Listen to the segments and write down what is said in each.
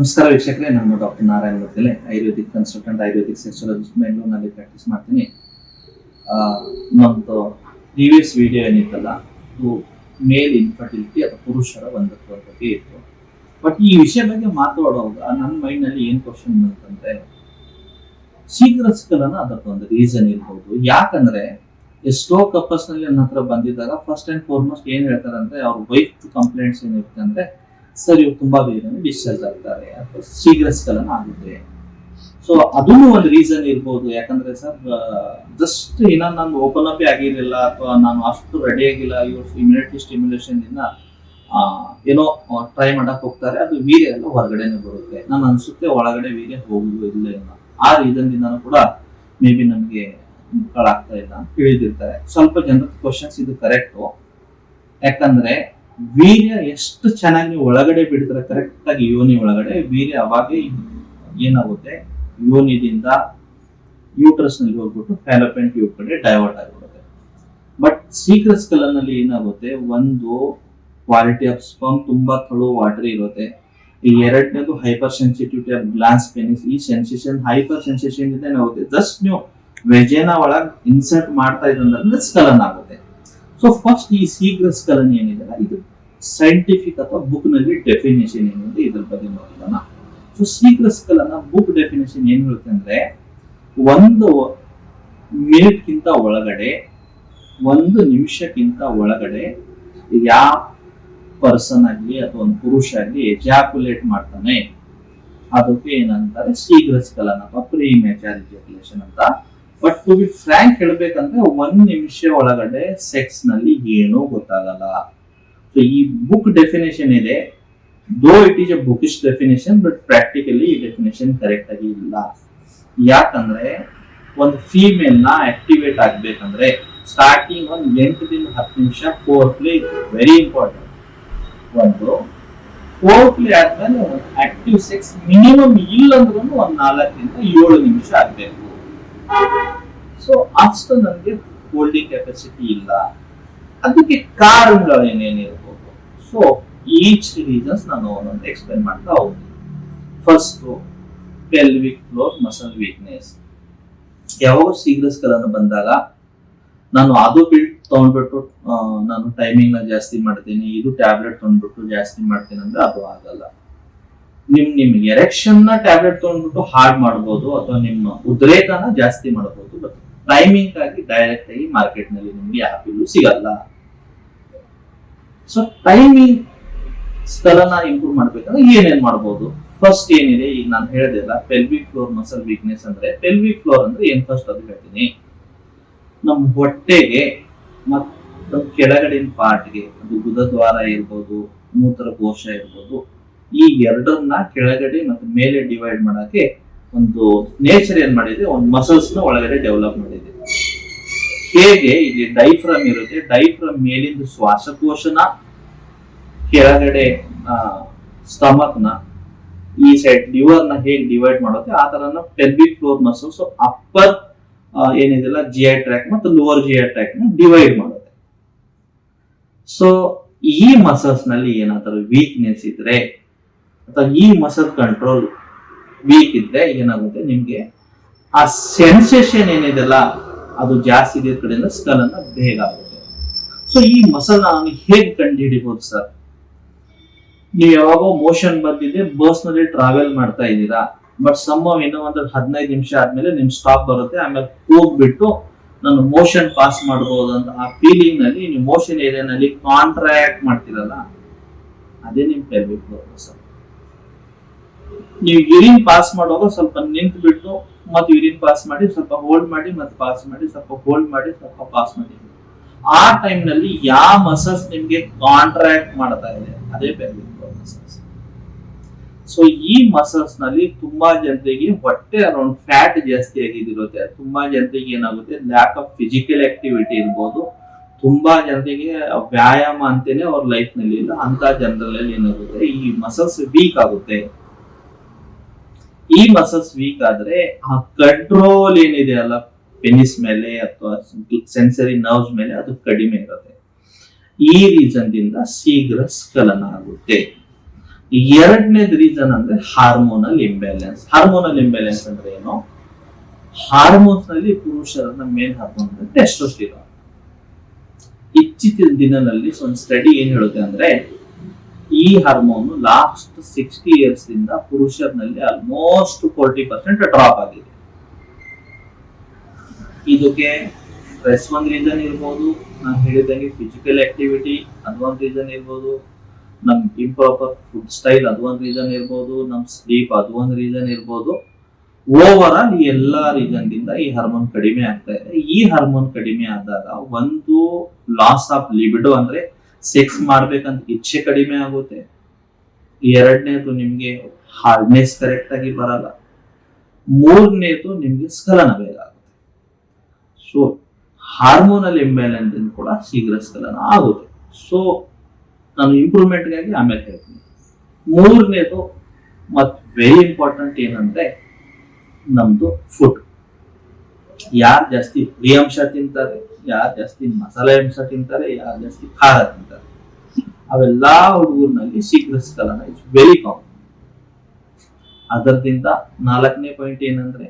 ನಮಸ್ಕಾರ ವೀಕ್ಷಕರೇ, ನಾನು ಡಾಕ್ಟರ್ ನಾರಾಯಣ ಗೊತ್ತಿಲೆ ಆಯುರ್ವೇದಿಕ್ ಕನ್ಸಲ್ಟೆಂಟ್ ಆಯುರ್ವೇದಿಕ್ ಸೆಕ್ಸಾಲಜಿಸ್ಟ್ ಬೆಂಗಳೂರಿನಲ್ಲಿ ಪ್ರಾಕ್ಟೀಸ್ ಮಾಡ್ತೀನಿ. ನಮ್ಮದು ಪ್ರೀವಿಯಸ್ ವಿಡಿಯೋ ಏನಿತ್ತಲ್ಲ, ಅದು ಮೇಲ್ ಇನ್ಫರ್ಟಿಲಿಟಿ ಅಥವಾ ಪುರುಷರ ಒಂದತ್ವ ಬಗ್ಗೆ ಇತ್ತು. ಬಟ್ ಈ ವಿಷಯ ಬಗ್ಗೆ ಮಾತಾಡುವಾಗ ನನ್ನ ಮೈಂಡ್ನಲ್ಲಿ ಏನು ಕ್ವಶನ್ ಅಂತಂದ್ರೆ ಅದಕ್ಕೆ ಒಂದು ರೀಸನ್ ಇರ್ಬೋದು. ಯಾಕಂದ್ರೆ, ಎಷ್ಟೋ ಕಪ್ಪಸ್ನಲ್ಲಿ ನನ್ನ ಹತ್ರ ಬಂದಿದ್ದಾಗ ಫಸ್ಟ್ ಆ್ಯಂಡ್ ಫಾರ್ಮೋಸ್ಟ್ ಏನು ಹೇಳ್ತಾರೆ ಅಂದರೆ ಅವ್ರ ವೈಫ್ ಕಂಪ್ಲೇಂಟ್ಸ್ ಏನಿರುತ್ತೆ ಅಂದ್ರೆ ಸರ್, ಇವ್ರು ತುಂಬಾ ಬೇಗನೆ ಡಿಸ್ಚಾರ್ಜ್ ಆಗ್ತಾರೆ ಅಥವಾ ಶೀಘ್ರಸ್ಖಲನ ಆಗುತ್ತೆ ಸೊ ಅದೂ ಒಂದು ರೀಸನ್ ಇರ್ಬೋದು. ಯಾಕಂದ್ರೆ ಸರ್ ಜಸ್ಟ್ ಇನ್ನ ನಾನು ಓಪನ್ ಅಪ್ ಆಗಿರಲಿಲ್ಲ ಅಥವಾ ನಾನು ಅಷ್ಟು ರೆಡಿ ಆಗಿಲ್ಲ, ಇವ್ರ ಇಮ್ಯುನಿಟಿ ಸ್ಟಿಮ್ಯುಲೇಷನ್ ಇಂದ ಏನೋ ಟ್ರೈ ಮಾಡಕ್ ಹೋಗ್ತಾರೆ. ಅದು ವೀರ್ಯ ಎಲ್ಲ ಹೊರಗಡೆನೆ ಬರುತ್ತೆ. ನಾನು ಅನ್ಸುತ್ತೆ ಒಳಗಡೆ ವೀರ್ಯ ಹೋಗುದು ಇಲ್ಲ ಏನೋ. ಆ ರೀಸನ್ ಇಂದಾನು ಕೂಡ ಮೇ ಬಿ ನಮಗೆ ಆಗ್ತಾ ಇಲ್ಲ ಅಂತ ತಿಳಿದಿರ್ತಾರೆ. ಸ್ವಲ್ಪ ಜನರ ಕ್ವಶನ್ಸ್ ಇದು ಕರೆಕ್ಟು ಯಾಕಂದ್ರೆ ವೀರ್ಯ ಎಷ್ಟು ಚೆನ್ನಾಗಿ ಒಳಗಡೆ ಬಿಡ್ತಾರೆ ಕರೆಕ್ಟ್ ಆಗಿ ಯೋನಿ ಒಳಗಡೆ, ವೀರ್ಯ ಅವಾಗೇ ಏನಾಗುತ್ತೆ? ಯೋನಿದಿಂದ ಯೂಟ್ರಸ್ನಲ್ಲಿ ಹೋಗ್ಬಿಟ್ಟು ಫ್ಯಾಲೋಪೆನ್ ಟ್ಯೂಬ್ ಕಡೆ ಡೈವರ್ಟ್ ಆಗಿಬಿಡುತ್ತೆ. ಬಟ್ ಸೀಕ್ರೆಸ್ನಲ್ಲಿ ಏನಾಗುತ್ತೆ? ಒಂದು ಕ್ವಾಲಿಟಿ ಆಫ್ ಸ್ಪಮ್ ತುಂಬಾ ಕಳು ವಾಟರ್ ಇರುತ್ತೆ. ಈ ಎರಡನೇದು hyper sensitivity of glans penis ಈ ಸೆನ್ಸೇಷನ್ ಹೈಪರ್ ಸೆನ್ಸೇಷನ್ ಇಂದ ಏನಾಗುತ್ತೆ ಜಸ್ಟ್ ನೀವು ವೆಜೇನ ಒಳಗ್ ಇನ್ಸರ್ಟ್ ಮಾಡ್ತಾ ಇದ್ದಂದ್ರೆ ಸ್ಕಲನ್ ಆಗುತ್ತೆ ಸೊ ಫಸ್ಟ್ ಈ ಸೀಕ್ರೆಸ್ ಸ್ಕಲನ್ ಏನಿದೆ? ಇದು ಸೈಂಟಿಫಿಕ್ ಅಥವಾ ಬುಕ್ನಲ್ಲಿ ಡೆಫಿನೇಷನ್ ಏನಿದೆ ಇದ್ರ ಬಗ್ಗೆ ನೋಡೋಣ. ಸೊ ಶೀಘ್ರ ಸ್ಕಲನ ಬುಕ್ ಡೆಫಿನೇಷನ್ ಏನ್ ಹೇಳುತ್ತೆ ಅಂದ್ರೆ, ಒಂದು ಮಿನಿಟ್ ಗಿಂತ ಒಳಗಡೆ, ಒಂದು ನಿಮಿಷಕ್ಕಿಂತ ಒಳಗಡೆ ಯಾವ ಪರ್ಸನ್ ಆಗಲಿ ಅಥವಾ ಒಂದು ಪುರುಷ ಆಗಲಿ ಎಜಾಕ್ಯುಲೇಟ್ ಮಾಡ್ತಾನೆ. ಅದಕ್ಕೆ ಏನಂತಾರೆ ಶೀಘ್ರ ಸ್ಖಲನ ಅಥವಾ ಪ್ರೀ ಅಂತ. ಬಟ್ ಟು ಬಿ ಫ್ರಾಂಕ್ ಹೇಳ್ಬೇಕಂದ್ರೆ, ಒಂದ್ ನಿಮಿಷ ಒಳಗಡೆ ಸೆಕ್ಸ್ನಲ್ಲಿ ಏನೂ ಗೊತ್ತಾಗಲ್ಲ. ಸೊ ಈ ಬುಕ್ ಡೆಫಿನೇಷನ್ ಇದೆ. Though it is a bookish definition but practically ಈ ಡೆಫಿನೇಷನ್ ಕರೆಕ್ಟ್ ಆಗಿ ಇಲ್ಲ. ಯಾಕಂದ್ರೆ ಒಂದು ಫೀಮೇಲ್ ಆಕ್ಟಿವೇಟ್ ಆಗ್ಬೇಕಂದ್ರೆ ಸ್ಟಾರ್ಟಿಂಗ್ ಒಂದು ಎಂಟರಿಂದ ಹತ್ತು ನಿಮಿಷ ಫೋರ್ ಪ್ಲೇ ವೆರಿ ಇಂಪಾರ್ಟೆಂಟ್ ಒಂದು ಫೋರ್ ಪ್ಲೇ ಆದ್ಮೇಲೆ ಆಕ್ಟಿವ್ ಸೆಕ್ಸ್ ಮಿನಿಮಮ್ ಇಲ್ಲ ಅಂದ್ರೂ ಒಂದ್ ನಾಲ್ಕರಿಂದ ಏಳು ನಿಮಿಷ ಆಗ್ಬೇಕು. ಸೊ ಅಷ್ಟು ನನಗೆ ಹೋಲ್ಡಿಂಗ್ ಕೆಪಾಸಿಟಿ ಇಲ್ಲ. ಅದಕ್ಕೆ ಕಾರಣಗಳು ಏನೇನಿರ್ಬೋದು ಸೊ ಈಚ್ ರೀಸನ್ಸ್ ನಾನು ಒಂದೊಂದು ಎಕ್ಸ್ಪ್ಲೈನ್ ಮಾಡ್ತಾ ಹೋಗ್ತೀನಿ. First pelvic floor muscle weakness ಯಾವಾಗ ಶೀಘ್ರಸ್ಕಲನ ಬಂದಾಗ ನಾನು ಅದು ಬಿಲ್ಟ್ ತಗೊಂಡ್ಬಿಟ್ಟು ನಾನು ಟೈಮಿಂಗ್ನ ಜಾಸ್ತಿ ಮಾಡ್ತೀನಿ, ಇದು ಟ್ಯಾಬ್ಲೆಟ್ ತಗೊಂಡ್ಬಿಟ್ಟು ಜಾಸ್ತಿ ಮಾಡ್ತೀನಿ ಅಂದ್ರೆ ಅದು ಆಗಲ್ಲ. ನಿಮ್ ನಿಮ್ ಎರೆಕ್ಷನ್ನ ಟ್ಯಾಬ್ಲೆಟ್ ತಗೊಂಡ್ಬಿಟ್ಟು ಹಾರ್ಡ್ ಮಾಡ್ಬೋದು ಅಥವಾ ನಿಮ್ಮ ಉದ್ರೇಕನ ಜಾಸ್ತಿ ಮಾಡಬಹುದು ಬಟ್ ಟೈಮಿಂಗ್ ಆಗಿ ಡೈರೆಕ್ಟ್ ಆಗಿ ಮಾರ್ಕೆಟ್ನಲ್ಲಿ ನಿಮ್ಗೆ ಆಪಿಲ್ ಸಿಗಲ್ಲ. ಸೊ ಟೈಮಿಂಗ್ ಸ್ಥಳನ ಇಂಪ್ರೂವ್ ಮಾಡ್ಬೇಕಂದ್ರೆ ಏನೇನ್ ಮಾಡ್ಬೋದು? ಫಸ್ಟ್ ಏನಿದೆ? ಈಗ ನಾನು ಹೇಳಿದೆಲ್ಲ ಪೆಲ್ವಿಕ್ ಫ್ಲೋರ್ ಮಸಲ್ ವೀಕ್ನೆಸ್ ಅಂದ್ರೆ ಪೆಲ್ವಿಕ್ ಫ್ಲೋರ್ ಅಂದ್ರೆ ಏನ್ ಫಸ್ಟ್ ಅದು ಹೇಳ್ತೀನಿ. ನಮ್ಮ ಹೊಟ್ಟೆಗೆ ಮತ್ತು ಕೆಳಗಡೆ ಪಾರ್ಟ್ಗೆ ಅದು ಗುದದ್ವಾರ ಇರ್ಬೋದು ಮೂತ್ರಕೋಶ ಇರ್ಬೋದು, ಈ ಎರಡನ್ನ ಕೆಳಗಡೆ ಮತ್ತು ಮೇಲೆ ಡಿವೈಡ್ ಮಾಡಕ್ಕೆ ಒಂದು ನೇಚರ್ ಏನ್ ಮಾಡಿದೆ? ಒಂದು ಮಸಲ್ಸ್ನ ಒಳಗಡೆ ಡೆವಲಪ್ ಮಾಡಿದೆ. ಹೇಗೆ ಇಲ್ಲಿ ಡೈಫ್ರಮ್ ಇರುತ್ತೆ? ಡೈಫ್ರಮ್ ಮೇಲಿಂದ ಶ್ವಾಸಕೋಶನ, ಕೆಳಗಡೆ ಸ್ಟಮಕ್ನ ಈ ಸೈಡ್ ಲಿವರ್ನ ಹೇಗೆ ಡಿವೈಡ್ ಮಾಡುತ್ತೆ? ಆ ತರನ ಪೆಲ್ವಿಕ್ ಫ್ಲೋರ್ ಮಸಲ್ಸ್ ಅಪ್ಪರ್ ಏನಿದೆಲ್ಲ ಜಿ ಐ ಟ್ರ್ಯಾಕ್ ಮತ್ತು ಲೋವರ್ ಜಿ ಐ ಟ್ರ್ಯಾಕ್ನ ಡಿವೈಡ್ ಮಾಡುತ್ತೆ. ಸೊ ಈ ಮಸಲ್ಸ್ನಲ್ಲಿ ಏನಾದರೂ ವೀಕ್ನೆಸ್ ಇದ್ರೆ, ಅಥವಾ ಈ ಮಸಲ್ ಕಂಟ್ರೋಲ್ ವೀಕ್ ಇದ್ರೆ ಏನಾಗುತ್ತೆ? ನಿಮ್ಗೆ ಆ ಸೆನ್ಸೇಷನ್ ಏನಿದೆಲ್ಲ ಅದು ಜಾಸ್ತಿ ಇದೆ ಕಡೆಯಿಂದ ಸ್ಕಲ್ ಅನ್ನ ಬೇಗ ಆಗುತ್ತೆ. ಸೊ ಈ ಮಸಲ್ ನಾನು ಹೇಗೆ ಕಂಡು ಹಿಡಿಬಹುದು ಸರ್? ನೀವು ಯಾವಾಗೋ ಮೋಷನ್ ಬಂದಿದೆ ಬಸ್ನಲ್ಲಿ ಟ್ರಾವೆಲ್ ಮಾಡ್ತಾ ಇದ್ದೀರಾ ಬಟ್ ಸಂಭವ ಏನೋ ಒಂದು ಹದಿನೈದು ನಿಮಿಷ ಆದ್ಮೇಲೆ ನಿಮ್ ಸ್ಟಾಪ್ ಬರುತ್ತೆ, ಆಮೇಲೆ ಹೋಗ್ಬಿಟ್ಟು ನಾನು ಮೋಷನ್ ಪಾಸ್ ಮಾಡಬಹುದು ಅಂತ ಆ ಫೀಲಿಂಗ್ನಲ್ಲಿ ನೀವು ಮೋಷನ್ ಏರಿಯಾನಲ್ಲಿ ಕಾಂಟ್ರಾಕ್ಟ್ ಮಾಡ್ತಿರಲ್ಲ, ಅದೇ ನಿಮ್ ಸರ್. ನೀವು ಯೂರಿನ್ ಪಾಸ್ ಮಾಡುವಾಗ ಸ್ವಲ್ಪ ನಿಂತು ಬಿಟ್ಟು ಮತ್ತೆ ಯೂರಿನ್ ಪಾಸ್ ಮಾಡಿ ಸ್ವಲ್ಪ ಹೋಲ್ಡ್ ಮಾಡಿ ಮತ್ತೆ ಪಾಸ್ ಮಾಡಿ, ಸ್ವಲ್ಪ ಹೋಲ್ಡ್ ಮಾಡಿ, ಸ್ವಲ್ಪ ಪಾಸ್ ಮಾಡಿ. ಆ ಟೈಮ್ನಲ್ಲಿ ಯಾವ ಮಸಲ್ಸ್ ನಿಮ್ಗೆ ಕಾಂಟ್ರಾಕ್ಟ್ ಮಾಡ್ತಾ ಇದೆ, ಅದೇ ಪೆಲ್ವಿಕ್ ಮಸಲ್ಸ್ ಸೊ ಈ ಮಸಲ್ಸ್ನಲ್ಲಿ ತುಂಬಾ ಜನರಿಗೆ ಹೊಟ್ಟೆ ಅರೌಂಡ್ ಫ್ಯಾಟ್ ಜಾಸ್ತಿ ಆಗಿದಿರುತ್ತೆ. ತುಂಬಾ ಜನರಿಗೆ ಏನಾಗುತ್ತೆ ಲ್ಯಾಕ್ ಆಫ್ ಫಿಸಿಕಲ್ ಆಕ್ಟಿವಿಟಿ ಇರ್ಬೋದು. ತುಂಬಾ ಜನರಿಗೆ ವ್ಯಾಯಾಮ ಅಂತೇನೆ ಅವ್ರ ಲೈಫ್ನಲ್ಲಿ ಇಲ್ಲ. ಅಂತ ಜನರಲ್ಲಿ ಏನಾಗುತ್ತೆ, ಈ ಮಸಲ್ಸ್ ವೀಕ್ ಆಗುತ್ತೆ. ಈ ಮಸಲ್ಸ್ ವೀಕ್ ಆದ್ರೆ ಆ ಕಂಟ್ರೋಲ್ ಏನಿದೆ ಅಲ್ಲ ಪೆನಿಸ್ ಮೇಲೆ ಅಥವಾ ಸೆನ್ಸರಿ ನರ್ವ್ಸ್ ಮೇಲೆ ಅದು ಕಡಿಮೆ ಇರುತ್ತೆ. ಈ ರೀಸನ್ ದಿಂದ ಶೀಘ್ರ ಸ್ಖಲನ ಆಗುತ್ತೆ. ಎರಡನೇದು ರೀಸನ್ ಅಂದ್ರೆ ಹಾರ್ಮೋನಲ್ ಇಂಬ್ಯಾಲೆನ್ಸ್ ಹಾರ್ಮೋನಲ್ ಇಂಬ್ಯಾಲೆನ್ಸ್ ಅಂದ್ರೆ ಏನು? ಹಾರ್ಮೋನ್ಸ್ನಲ್ಲಿ ಪುರುಷರನ್ನ ಮೇನ್ ಹಾರ್ಮೋನ್ ಟೆಸ್ಟೋಸ್ಟಿರಾನ್ ಇತ್ತೀಚಿನ ದಿನದಲ್ಲಿ ಒಂದು ಸ್ಟಡಿ ಏನ್ ಹೇಳುತ್ತೆ ಅಂದ್ರೆ ಈ ಹಾರ್ಮೋನ್ ಲಾಸ್ಟ್ ಸಿಕ್ಸ್ಟಿ ಇಯರ್ಸ್ ಇಂದ ಪುರುಷರಲ್ಲಿ ಆಲ್ಮೋಸ್ಟ್ ಫೋರ್ಟಿ ಪರ್ಸೆಂಟ್ ಡ್ರಾಪ್ ಆಗಿದೆ. ಇದಕ್ಕೆ ಸ್ಟ್ರೆಸ್ ಒಂದ್ ರೀಸನ್ ಇರ್ಬೋದು, ನಾನು ಹೇಳಿದಂಗೆ ಫಿಸಿಕಲ್ ಆಕ್ಟಿವಿಟಿ ಅದೊಂದು ರೀಸನ್ ಇರ್ಬೋದು, ನಮ್ ಇಂಪ್ರಾಪರ್ ಫುಡ್ ಸ್ಟೈಲ್ ಅದೊಂದು ರೀಸನ್ ಇರ್ಬೋದು, ನಮ್ ಸ್ಲೀಪ್ ಅದೊಂದು ರೀಸನ್ ಇರ್ಬೋದು. ಓವರ್ ಆಲ್ ಎಲ್ಲಾ ರೀಸನ್ ದಿಂದ ಈ ಹಾರ್ಮೋನ್ ಕಡಿಮೆ ಆಗ್ತಾ ಇದೆ. ಈ ಹಾರ್ಮೋನ್ ಕಡಿಮೆ ಆದಾಗ ಒಂದು ಲಾಸ್ ಆಫ್ ಲಿಬಿಡೋ ಅಂದ್ರೆ ಸೆಕ್ಸ್ ಮಾಡ್ಬೇಕಂತ ಇಚ್ಛೆ ಕಡಿಮೆ ಆಗುತ್ತೆ. ಎರಡನೇದು ನಿಮಗೆ ಹಾರ್ಡ್ನೆಸ್ ಕರೆಕ್ಟ್ ಆಗಿ ಬರಲ್ಲ. ಮೂರನೇದು ನಿಮಗೆ ಸ್ಖಲನ ಬೇಗ ಆಗುತ್ತೆ. ಸೊ ಹಾರ್ಮೋನಲ್ ಇಂಬ್ಯಾಲೆನ್ಸ್ ಕೂಡ ಶೀಘ್ರ ಸ್ಖಲನ ಆಗುತ್ತೆ. ಸೊ ನಾನು ಇಂಪ್ರೂವ್ಮೆಂಟ್ಗಾಗಿ ಆಮೇಲೆ ಹೇಳ್ತೀನಿ. ಮೂರನೇದು ಮತ್ತು ವೆರಿ ಇಂಪಾರ್ಟೆಂಟ್ ಏನಂದ್ರೆ ನಮ್ದು ಫುಡ್ ಯಾರು ಜಾಸ್ತಿ ಹುಳಿ ಅಂಶ ತಿಂತಾರೆ, ಯಾರು ಜಾಸ್ತಿ ಮಸಾಲೆ ಅಂಶ ತಿಂತಾರೆ, ಯಾರು ಜಾಸ್ತಿ ಖಾರ ತಿಂತಾರೆ. ಅವೆಲ್ಲಾ ಹುಡುಗರ್ನಲ್ಲಿ ಕಲನ ಇಟ್ಸ್ ವೆರಿ ಕಾಮನ್ ಅದರದಿಂದ ನಾಲ್ಕನೇ ಪಾಯಿಂಟ್ ಏನಂದ್ರೆ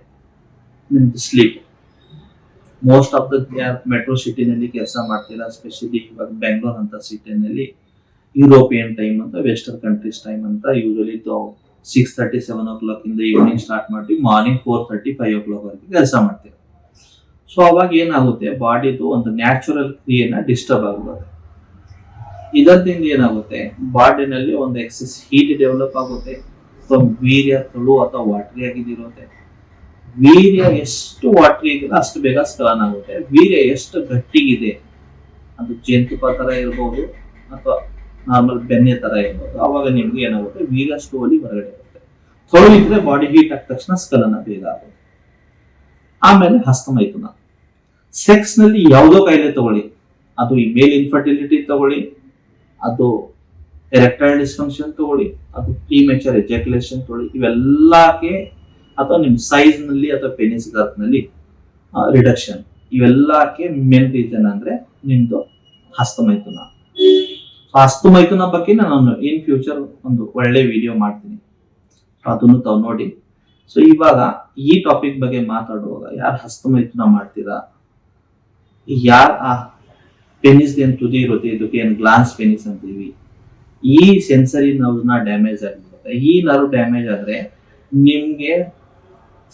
ನಿಮ್ದು sleep most of the metro ಸಿಟಿನಲ್ಲಿ ಕೆಲಸ ಮಾಡ್ತೀರಾ ಸ್ಪೆಷಲಿ ಇವಾಗ ಬೆಂಗ್ಳೂರ್ ಅಂತ ಸಿಟಿನಲ್ಲಿ ಯುರೋಪಿಯನ್ ಟೈಮ್ ಅಂತ ವೆಸ್ಟರ್ನ್ ಕಂಟ್ರೀಸ್ ಟೈಮ್ ಅಂತ usually six thirty seven o'clock ಇಂದ ಈವ್ನಿಂಗ್ ಸ್ಟಾರ್ಟ್ ಮಾಡಿ morning four thirty five o'clock ವರೆಗೆ ಕೆಲಸ ಮಾಡ್ತೀರಾ. ಸೊ ಅವಾಗ ಏನಾಗುತ್ತೆ? ಬಾಡಿದು ಒಂದು ನ್ಯಾಚುರಲ್ ಕ್ರಿಯೆನ ಡಿಸ್ಟರ್ಬ್ ಆಗ್ಬೋದು. ಇದರಿಂದ ಏನಾಗುತ್ತೆ? ಬಾಡಿನಲ್ಲಿ ಒಂದು ಎಕ್ಸೆಸ್ ಹೀಟ್ ಡೆವಲಪ್ ಆಗುತ್ತೆ. ಅಥವಾ ವೀರ್ಯ ತಳು ಅಥವಾ ವಾಟ್ರಿ ಆಗಿದಿರುತ್ತೆ. ವೀರ್ಯ ಎಷ್ಟು ವಾಟ್ರಿ ಆಗಿದೆ ಅಷ್ಟು ಬೇಗ ಸ್ಖಲನ ಆಗುತ್ತೆ. ವೀರ್ಯ ಎಷ್ಟು ಗಟ್ಟಿಗಿದೆ? ಅದು ಜೇನುತುಪ್ಪ ಥರ ಇರ್ಬೋದು ಅಥವಾ ನಾರ್ಮಲ್ ಬೆನ್ನೆ ತರ ಇರ್ಬೋದು. ಅವಾಗ ನಿಮ್ಗೆ ಏನಾಗುತ್ತೆ? ವೀರ್ಯ ಸ್ಲೋಲಿ ಹೊರಗಡೆ ಬರುತ್ತೆ. ತೊಳು ಇದ್ರೆ ಬಾಡಿ ಹೀಟ್ ಆದ ತಕ್ಷಣ ಸ್ಕಲನ ಬೇಗ ಆಗುತ್ತೆ. ಆಮೇಲೆ ಹಸ್ತಮೈಥುನ. ಸೆಕ್ಸ್ನಲ್ಲಿ ಯಾವುದೋ ಕಾಯಿಲೆ ತಗೊಳ್ಳಿ. ಅದು ಈ ಮೇಲ್ ಇನ್ಫರ್ಟಿಲಿಟಿ ತಗೊಳ್ಳಿ, ಅದು ಎರೆಕ್ಟೈಲ್ ಡಿಸ್ಫಂಕ್ಷನ್ ತಗೊಳ್ಳಿ, ಅದು ಪ್ರೀಮೆಚರ್ ಎಜಾಕ್ಯುಲೇಷನ್ ತಗೊಳ್ಳಿ, ಇವೆಲ್ಲಕ್ಕೆ ಅಥವಾ ನಿಮ್ಮ ಸೈಜ್ನಲ್ಲಿ ಅಥವಾ ಪೆನಿಸ್ ಗಾತ್ನಲ್ಲಿ ರಿಡಕ್ಷನ್ ಇವೆಲ್ಲಕ್ಕೆ ಮೇನ್ ರೀಸನ್ ಅಂದ್ರೆ ನಿಮ್ದು ಹಸ್ತಮೈಥುನ. ಹಸ್ತಮೈಥುನ ಬಗ್ಗೆ ನಾನು ಇನ್ ಫ್ಯೂಚರ್ ಒಂದು ಒಳ್ಳೆ ವಿಡಿಯೋ ಮಾಡ್ತೀನಿ. ಅದನ್ನು ತಾವು ನೋಡಿ. ಸೊ ಇವಾಗ ಈ ಟಾಪಿಕ್ ಬಗ್ಗೆ ಮಾತಾಡುವಾಗ ಯಾರು ಹಸ್ತಮೈಥುನ ಮಾಡ್ತೀರಾ? ಯಾರು? ಆ, ಪೆನಿಸ್ ಏನ್ ತುದಿ ಇರುತ್ತೆ, ಇದಕ್ಕೆ ಏನ್ ಗ್ಲಾನ್ಸ್ ಪೆನಿಸ್ ಅಂತೀವಿ. ಈ ಸೆನ್ಸರಿ ನರ್ವ್ನ ಡ್ಯಾಮೇಜ್ ಆಗಿರುತ್ತೆ ಈ ನರ್ವ್ ಡ್ಯಾಮೇಜ್ ಆದ್ರೆ ನಿಮ್ಗೆ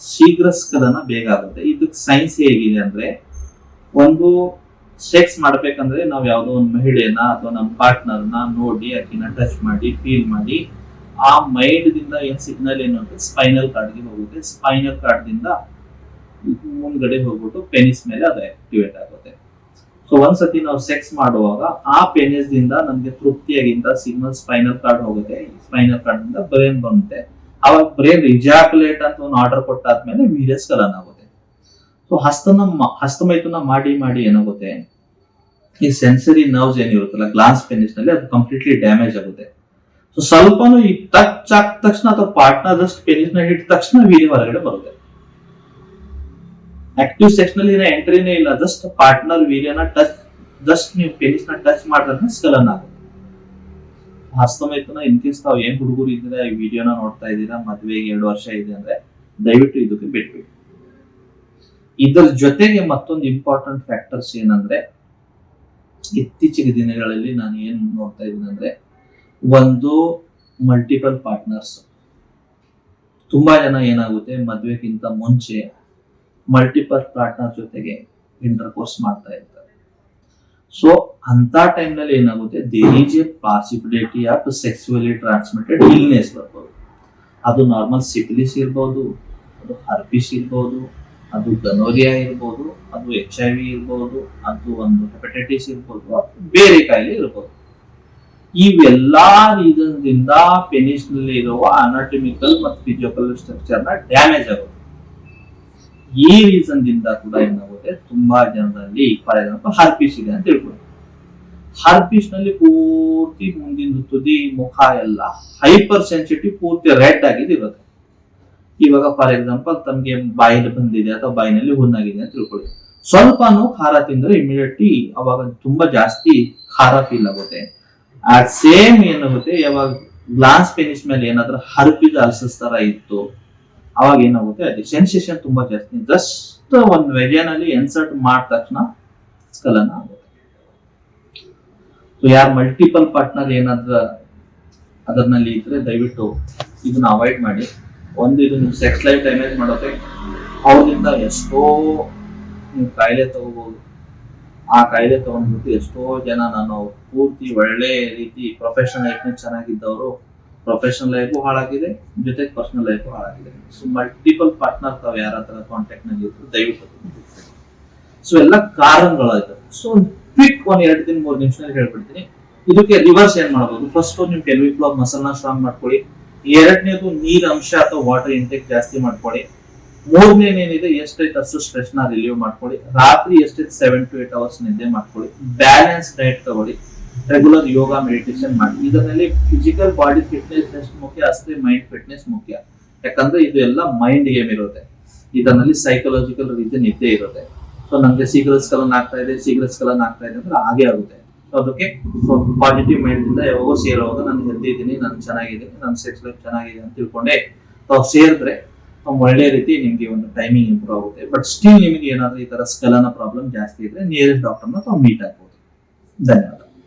ಶೀಘ್ರ ಸ್ಖಲನ ಬೇಗ ಆಗುತ್ತೆ. ಇದಕ್ಕೆ ಸೈನ್ಸ್ ಹೇಗಿದೆ ಅಂದ್ರೆ, ಒಂದು ಸೆಕ್ಸ್ ಮಾಡ್ಬೇಕಂದ್ರೆ ನಾವು ಯಾವುದೋ ಒಂದು ಮಹಿಳೆಯನ್ನ ಅಥವಾ ನಮ್ಮ ಪಾರ್ಟ್ನರ್ನ ನೋಡಿ ಆಕಿನ ಟಚ್ ಮಾಡಿ, ಫೀಲ್ ಮಾಡಿ, ಆ ಮೈಂಡ್ ದಿಂದ ಏನ್ ಸಿಗ್ನಲ್ ಏನು ಅಂದ್ರೆ ಸ್ಪೈನಲ್ ಕಾರ್ಡ್ಗೆ ಹೋಗುತ್ತೆ. ಸ್ಪೈನಲ್ ಕಾರ್ಡ್ ದಿಂದ ಮುಂದ್ಗಡೆ ಹೋಗ್ಬಿಟ್ಟು ಪೆನಿಸ್ ಮೇಲೆ ಅದು ಆಕ್ಟಿವೇಟ್ ಆಗುತ್ತೆ. ಸೊ ಒಂದ್ಸತಿ ನಾವು ಸೆಕ್ಸ್ ಮಾಡುವಾಗ ಆ ಪೆನಿಸ್ ದಿಂದ ನಮ್ಗೆ ತೃಪ್ತಿಯಾಗಿಂದ ಸಿಗ್ನಲ್ ಸ್ಪೈನಲ್ ಕಾರ್ಡ್ ಹೋಗುತ್ತೆ. ಸ್ಪೈನಲ್ ಕಾರ್ಡ್ ಇಂದ ಬ್ರೈನ್ ಬರುತ್ತೆ ಅವಾಗ ಬ್ರೇನ್ ರಿಜಾಕ್ಯುಲೇಟ್ ಅಂತ ಒಂದು ಆರ್ಡರ್ ಕೊಟ್ಟಾದ್ಮೇಲೆ ವೀರಿಯಸ್ ಕಲನ್ ಆಗುತ್ತೆ. ಸೊ ಹಸ್ತನ ಹಸ್ತಮೈಥುನ ಮಾಡಿ ಮಾಡಿ ಏನಾಗುತ್ತೆ? ಈ ಸೆನ್ಸರಿ ನರ್ವ್ಸ್ ಏನಿರುತ್ತಲ್ಲ ಗ್ಲಾಸ್ ಪೆನಿಸ್ನಲ್ಲಿ ಅದು ಕಂಪ್ಲೀಟ್ಲಿ ಡ್ಯಾಮೇಜ್ ಆಗುತ್ತೆ. ಸೊ ಸ್ವಲ್ಪನೂ ಈ ಟಚ್ ಆದ ತಕ್ಷಣ ಅಥವಾ ಪಾರ್ಟ್ನರ್ ಪೆನಿಸ್ನ ಹಿಟ್ ತಕ್ಷಣ ವೀರ್ಯ ಹೊರಗಡೆ ಬರುತ್ತೆ. ಆಕ್ಟಿವ್ ಸೆಕ್ಸ್ನಲ್ಲಿ ಎಂಟ್ರಿನೇ ಇಲ್ಲ ಜಸ್ಟ್ ಪಾರ್ಟ್ನರ್ ವೀರ್ಯನ ಟಚ್ ಜಸ್ಟ್ ನೀವು ಪೆನಿಸ್ನ ಟಚ್ ಮಾಡಿದ್ರೆ ಸ್ಕಲನ್ ಆಗುತ್ತೆ. ಹಸ್ತಮೈತನ ಇನ್ಕೇಸ್ ತಾವ್ ಏನ್ ಹುಡುಗರು ಇದ್ದೀರಾ, ಈ ವಿಡಿಯೋನ ನೋಡ್ತಾ ಇದ್ದೀರಾ, ಮದ್ವೆಗೆ ಎರಡು ವರ್ಷ ಇದೆ ಅಂದ್ರೆ ದಯವಿಟ್ಟು ಇದಕ್ಕೆ ಬಿಟ್ಬಿಡಿ. ಇದರ ಜೊತೆಗೆ ಮತ್ತೊಂದು ಇಂಪಾರ್ಟೆಂಟ್ ಫ್ಯಾಕ್ಟರ್ಸ್ ಏನಂದ್ರೆ ಇತ್ತೀಚಿನ ದಿನಗಳಲ್ಲಿ ನಾನು ಏನ್ ನೋಡ್ತಾ ಇದ್ದೀನಿ ಅಂದ್ರೆ, ಒಂದು ಮಲ್ಟಿಪಲ್ ಪಾರ್ಟ್ನರ್ಸ್ ತುಂಬಾ ಜನ ಏನಾಗುತ್ತೆ, ಮದ್ವೆಗಿಂತ ಮುಂಚೆ ಮಲ್ಟಿಪಲ್ ಪಾರ್ಟ್ನರ್ ಜೊತೆಗೆ ಇಂಟರ್ ಕೋರ್ಸ್ ಮಾಡ್ತಾ ಇರ್ತಾರೆ. ಸೊ ಅಂತ ಟೈಮ್ನಲ್ಲಿ ನಲ್ಲಿ ಏನಾಗುತ್ತೆ? There is a possibility of sexually transmitted illness ಬರ್ಬೋದು. ಅದು ನಾರ್ಮಲ್ ಸಿಫಿಲಿಸ್ ಇರ್ಬೋದು, ಅದು ಹರ್ಪಿಸ್ ಇರ್ಬೋದು, ಅದು ಗನೋರಿಯಾ ಇರ್ಬೋದು, ಅದು ಎಚ್ ಐ ವಿ ಇರ್ಬೋದು, ಅದು ಒಂದು ಹೆಪಟೈಟಿಸ್ ಇರ್ಬೋದು, ಅದು ಬೇರೆ ಕಾಯಿಲೆ ಇರ್ಬೋದು. ಇವೆಲ್ಲ ಪೆನಿಸ್ನಲ್ಲಿ ಇರುವ ಅನಾಟಮಿಕಲ್ ಮತ್ತು ಫಿಸಿಯೋಕಲ್ ಸ್ಟ್ರಕ್ಚರ್ನ ಡ್ಯಾಮೇಜ್ ಆಗುತ್ತೆ. ಈ ರೀಸನ್ ದಿಂದ ಕೂಡ ಏನಾಗುತ್ತೆ? ತುಂಬಾ ಜನರಲ್ಲಿ ಫಾರ್ ಎಕ್ಸಾಂಪಲ್ ಹಾರ್ಪಿಸ್ ಇದೆ ಅಂತ ತಿಳ್ಕೊಳ್ಳಿ ಹರ್ಪಿಸ್ನಲ್ಲಿ ಪೂರ್ತಿ ಮುಂದಿನ ತುದಿ, ಮುಖ ಎಲ್ಲ ಹೈಪರ್ ಸೆನ್ಸಿಟಿವ್ ಪೂರ್ತಿ ರೆಡ್ ಆಗಿದೆ ಇರುತ್ತೆ. ಇವಾಗ ಫಾರ್ ಎಕ್ಸಾಂಪಲ್ ತಮ್ಗೆ ಬಾಯಿಲಿ ಬಂದಿದೆ ಅಥವಾ ಬಾಯಿನಲ್ಲಿ ಹುಣ್ಣಾಗಿದೆ ಅಂತ ತಿಳ್ಕೊಳ್ಳಿ. ಸ್ವಲ್ಪನೂ ಖಾರ ತಿಂದ್ರೆ ಇಮಿಡಿಯೇಟ್ಲಿ ಅವಾಗ ತುಂಬಾ ಜಾಸ್ತಿ ಖಾರ ಫೀಲ್ ಆಗುತ್ತೆ. ಆ ಸೇಮ್ ಏನಾಗುತ್ತೆ? ಯಾವಾಗ ಗ್ಲಾಸ್ ಪೆನಿಸ್ ಮೇಲೆ ಏನಾದ್ರೂ ಹರ್ಪಿದ ಅಲ್ಸಸ್ ತರ ಇತ್ತು ಅವಾಗ ಏನಾಗುತ್ತೆ ಅದು ಸೆನ್ಸೇಷನ್ ತುಂಬಾ ಜಾಸ್ತಿ. ಜಸ್ಟ್ ಒಂದು ವೆಜನಲ್ಲಿ ಇನ್ಸರ್ಟ್ ಮಾಡಿದ ತಕ್ಷಣ ಸ್ಕಲನ್ ಆಗುತ್ತೆ. ಸೊ ಯಾರು ಮಲ್ಟಿಪಲ್ ಪಾರ್ಟ್ನರ್ ಏನಾದ್ರ ಅದರಲ್ಲಿ ಇದ್ರೆ ದಯವಿಟ್ಟು ಇದನ್ನ ಅವಾಯ್ಡ್ ಮಾಡಿ. ಒಂದು ಇದು ನಿಮ್ ಸೆಕ್ಸ್ ಲೈಫ್ ಡ್ಯಾಮೇಜ್ ಮಾಡೋಕೆ ಅವರಿಂದ ಎಷ್ಟೋ ನೀವು ಕಾಯಿಲೆ ತಗೋಬಹುದು ಆ ಕಾಯಿಲೆ ತಗೊಂಡ್ಬಿಟ್ಟು ಎಷ್ಟೋ ಜನ ನಾನು ಪೂರ್ತಿ ಒಳ್ಳೆ ರೀತಿ ಪ್ರೊಫೆಷನಲ್ ಲೈಫ್ ಚೆನ್ನಾಗಿದ್ದವರು ಪ್ರೊಫೆಷನಲ್ ಲೈಫು ಹಾಳಾಗಿದೆ, ಜೊತೆಗೆ ಪರ್ಸನಲ್ ಲೈಫು ಹಾಳಾಗಿದೆ. ಸೊ ಮಲ್ಟಿಪಲ್ ಪಾರ್ಟ್ನರ್ ತಾವು ಯಾರ ಹತ್ರ ಕಾಂಟ್ಯಾಕ್ಟ್ನಲ್ಲಿ ಇದ್ರು, ದಯವಿಟ್ಟು ಸೊ ಎಲ್ಲ ಕಾರಣಗಳಾಯ್ತು ಸೊ ಕ್ವಿಕ್ ಒಂದ್ ಎರಡು ದಿನ, ಮೂರು ನಿಮಿಷದಲ್ಲಿ ಹೇಳ್ಬಿಡ್ತೀನಿ. ಇದಕ್ಕೆ ರಿವರ್ಸ್ ಏನ್ ಮಾಡಬಹುದು ಫಸ್ಟ್ ನಿಮ್ ಟೆಲ್ವಿ ಕ್ಲಾಕ್ ಮಸಲ್ನ ಸ್ಟ್ರಾಂಗ್ ಮಾಡ್ಕೊಳ್ಳಿ. ಎರಡನೇದು ನೀರ್ ಅಂಶ ಅಥವಾ ವಾಟರ್ ಇಂಟೇಕ್ ಜಾಸ್ತಿ ಮಾಡ್ಕೊಳ್ಳಿ. ಮೂರನೇನೇನಿದೆ ಎಷ್ಟೈತೆ ಅಷ್ಟು ಸ್ಟ್ರೆಸ್ನ ರಿಲೀವ್ ಮಾಡ್ಕೊಳ್ಳಿ. ರಾತ್ರಿ ಎಷ್ಟೈತೆ ಸೆವೆನ್ ಟು ಏಟ್ ಅವರ್ಸ್ ನಿದ್ದೆ ಮಾಡ್ಕೊಳ್ಳಿ. ಬ್ಯಾಲೆನ್ಸ್ ಡಯಟ್ ತಗೊಳ್ಳಿ. ರೆಗ್ಯುಲರ್ ಯೋಗ ಮೆಡಿಟೇಷನ್ ಮಾಡಿ. ಇದರಲ್ಲಿ ಫಿಸಿಕಲ್ ಬಾಡಿ ಫಿಟ್ನೆಸ್ ಎಷ್ಟು ಮುಖ್ಯ ಅಷ್ಟೇ ಮೈಂಡ್ ಫಿಟ್ನೆಸ್ ಮುಖ್ಯ. ಯಾಕಂದ್ರೆ ಇದು ಎಲ್ಲ ಮೈಂಡ್ ಗೇಮ್ ಇರುತ್ತೆ. ಇದರಲ್ಲಿ ಸೈಕಲಾಜಿಕಲ್ ರೀತಿ ನಿದ್ದೆ ಇರುತ್ತೆ. ಸೊ ನಮಗೆ ಸೀಗ್ರೆಸ್ ಕಲನ್ ಆಗ್ತಾ ಇದೆ ಸೀಗ್ರೆಸ್ ಕಲನ್ ಆಗ್ತಾ ಇದೆ ಅಂದ್ರೆ ಹಾಗೆ ಆಗುತ್ತೆ. ಅದಕ್ಕೆ ಪಾಸಿಟಿವ್ ಮೈಂಡ್ ಇಂದ ಯಾವಾಗೋ ಸೇರೋವಾಗ ನಾನು ಹೆಲ್ದಿ ಇದ್ದೀನಿ ನಾನು ಚೆನ್ನಾಗಿದ್ದೀನಿ, ನನ್ನ ಸೆಕ್ಸ್ ಲೈಫ್ ಚೆನ್ನಾಗಿದೆ ಅಂತ ತಿಳ್ಕೊಂಡೆ. ತಾವು ಸೇರಿದ್ರೆ ಒಳ್ಳೆ ರೀತಿ ನಿಮ್ಗೆ ಒಂದು ಟೈಮಿಂಗ್ ಇಂಪ್ರೂವ್ ಆಗುತ್ತೆ. ಬಟ್ ಸ್ಟಿಲ್ ನಿಮಗೆ ಏನಾದ್ರೂ ಈ ತರ ಸ್ಕಲನ ಪ್ರಾಬ್ಲಮ್ ಜಾಸ್ತಿ ಇದ್ರೆ ನಿಯರೆಸ್ಟ್ ಡಾಕ್ಟರ್ನ ತಾವು ಮೀಟ್ ಆಗ್ಬೋದು. ಧನ್ಯವಾದ.